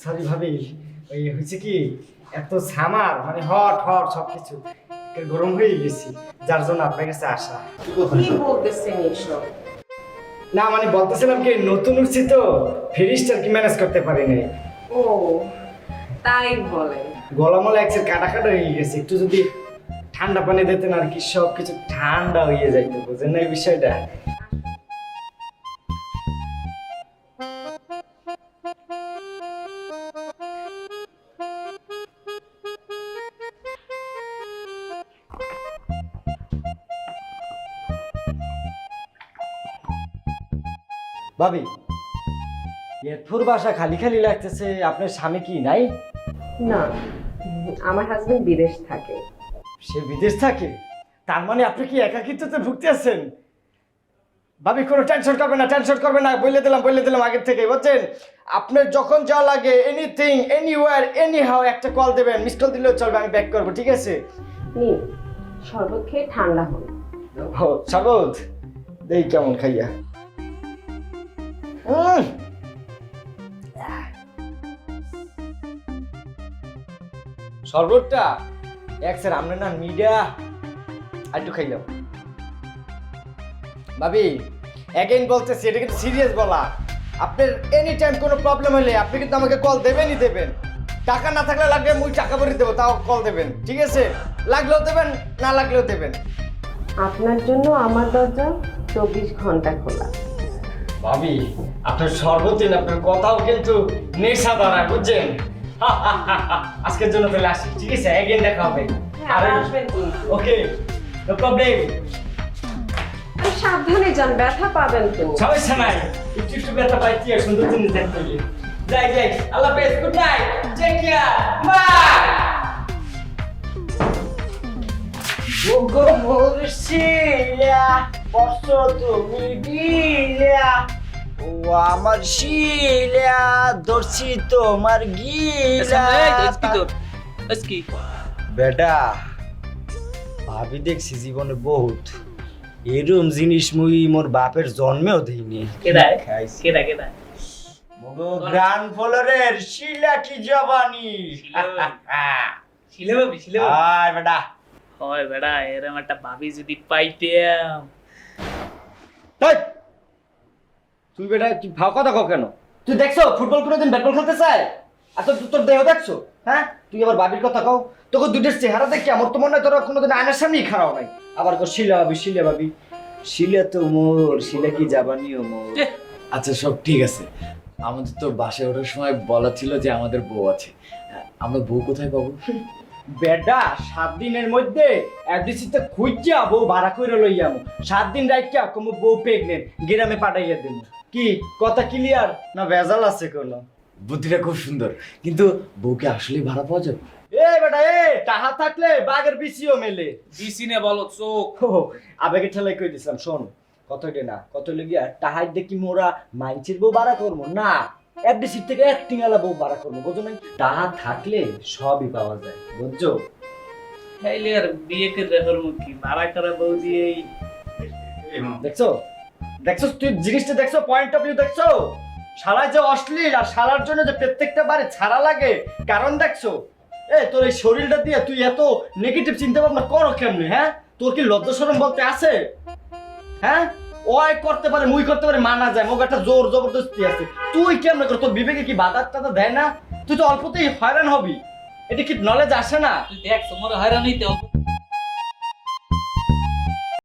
Sorry ভাবি ওই হয়েছে কি এত সামার মানে হট হট সব কিছু গরম হয়ে গেছি যার জন্য আপনার কাছে আসা। কি বলতেছেন এইসব? না মানে বলতেছিলাম কি নতুন উঠছি তো ফ্রিজটা কি ম্যানেজ করতে পারি নাই। ও তাই বলেন। গলামলা একসের কাটা কাটা হয়ে গেছে একটু যদি ঠান্ডা পানি দিতেন আর কি সব কিছু ঠান্ডা হয়ে যাইতো বুঝেন না এই বিষয়টা? ভাবি এরফুর বাসা খালি খালি লাগতেছে আপনার স্বামী কি নাই? না আমার হাজবেন্ড বিদেশ থাকে। সে বিদেশ থাকে? তার মানে আপনি কি একাকিত্বতে ভুগতে আছেন? ভাবি কোনো টেনশন করবে না টেনশন করবে না বলে দিলাম বলে দিলাম আগের থেকে বুঝছেন? আপনার যখন যা লাগে এনিথিং এনিওয়ার এনি হাও একটা কল দেবেন মিস কল দিলেও চলবে আমি ব্যাক করব ঠিক আছে? নিন শরবত খেয়ে ঠান্ডা হন। ও সাবত দেই কেমন খাইয়া। শরবতটা এক স্যার আমরা না মিডিয়া একটু খাইলাম। ভাবি অ্যাগেইন বলতেছি এটা কিন্তু সিরিয়াস বলা। আপনার এনি টাইম কোনো প্রবলেম হলে আপনি কিন্তু আমাকে কল দেবেনই দেবেন। টাকা না থাকলে লাগবে মুই টাকা ভরে দেবো তাও কল দেবেন। ঠিক আছে? লাগলেও দেবেন না লাগলেও দেবেন। আপনার জন্য আমার দরজা চব্বিশ ঘণ্টা খোলা। ভাবি আপনার সর্বদিন আপনার কথাও কিন্তু নেশা দাঁড়ায় বুঝছেন? আজকের জন্য তাহলে আসি। ঠিক আছে এগেন দেখা হবে। হ্যাঁ। ওকে নো প্রবলেম সাবধানে যান ব্যথা পাবেন তো। সমস্যা নাই। একটু একটু ব্যথা পাইছি আর সুন্দর জিনিস দেখতে যাই যাই। আল্লাহ হাফেজ good night take care bye ওগো মুর্শিলা বর্ষ তুমি দিলা ও আমার শিলা তোমার গিলা। বেটা ভাবি দেখছি জীবনে বহুত। এরম জিনিস মুই মোর বাপের জন্মেও দেইনি। খাইছি? কেদা কেদা মগো গ্রান ফলরের শিলা কি জবানি? ভাবি আয় বেটা। হয় বেড়া এরম একটা ভাবি যদি পাইতাম। হেই! তুই বেটা তুই ভাও কথা কও কেন? তুই দেখছ ফুটবল কোনোদিন ব্যাট বল খেলতে চায়? আর তোর তোর দেহ দেখছ? হ্যাঁ? তুই আবার বাবির কথা কও? তোকে দুটোর চেহারা দেখি আমার তো মনে হয় তোরা কোনোদিন আয়নার সামনেই খারাপ নাই। আবার কো শিলা ভাবি শিলা ভাবি শিলা তো মোর শিলা কি জাবানিও মোর আচ্ছা সব ঠিক আছে। আমাদের তো বাসায় ওঠার সময় বলা ছিল যে আমাদের বউ আছে। আমরা বউ কোথায় পাবো? বেডা সাত দিনের মধ্যে এফডিসিতে খুঁজা বউ ভাড়া করে লইয়ামু সাত দিন রাখিয়া কমু বউ প্রেগনেন্ট গ্রামে পাঠাইয়া দেব কি কথা ক্লিয়ার না ভেজাল আছে কোনো? বুদ্ধিটা খুব সুন্দর কিন্তু বউকে আসলেই ভাড়া পাওয়া যাবে? এ বেটা এ টাহা থাকলে বাঘের বিসিও মেলে। দিছি না বলো চোখ। আবেগে ঠেলাই কই দিছিলাম শোন কত না কত লগিয়া টাহাই দেখি মোরা মাইনচির বউ ভাড়া করব। না থেকে অ্যাক্টিং আলা বউ ভাড়া করব বুঝো নাই? থাকলে সবই পাওয়া যায় বুঝছ? খাইলে আর বিয়ে করে রেখর মুখী ভাড়া করা বউ দিয়েই দেখছ? দেখছ তুই জিনিসটা দেখছ পয়েন্ট অফ ভিউ দেখছ? শালায় যে অশ্লীল আর শালার জন্য যে প্রত্যেকটা বারে ছাড়া লাগে কারণ দেখছ? এ তোর এই শরীরটা দিয়ে তুই এত নেগেটিভ চিন্তা ভাবনা করো কেমনে হ্যাঁ? তোর কি লজ্জা শরম বলতে আছে? হ্যাঁ? ওই করতে পারে, মুই করতে পারে, মানা যায় মোক একটা জোর জবরদস্তি আছে। তুই কেমন কর, তোর বিবেকে কি বাধা টাধা দেয় না? তুই তো অল্পতেই হয়রান হবি। এটা কি নলেজ আসে না? তুই দেখ, তোমার হয়রান হইতে অল্প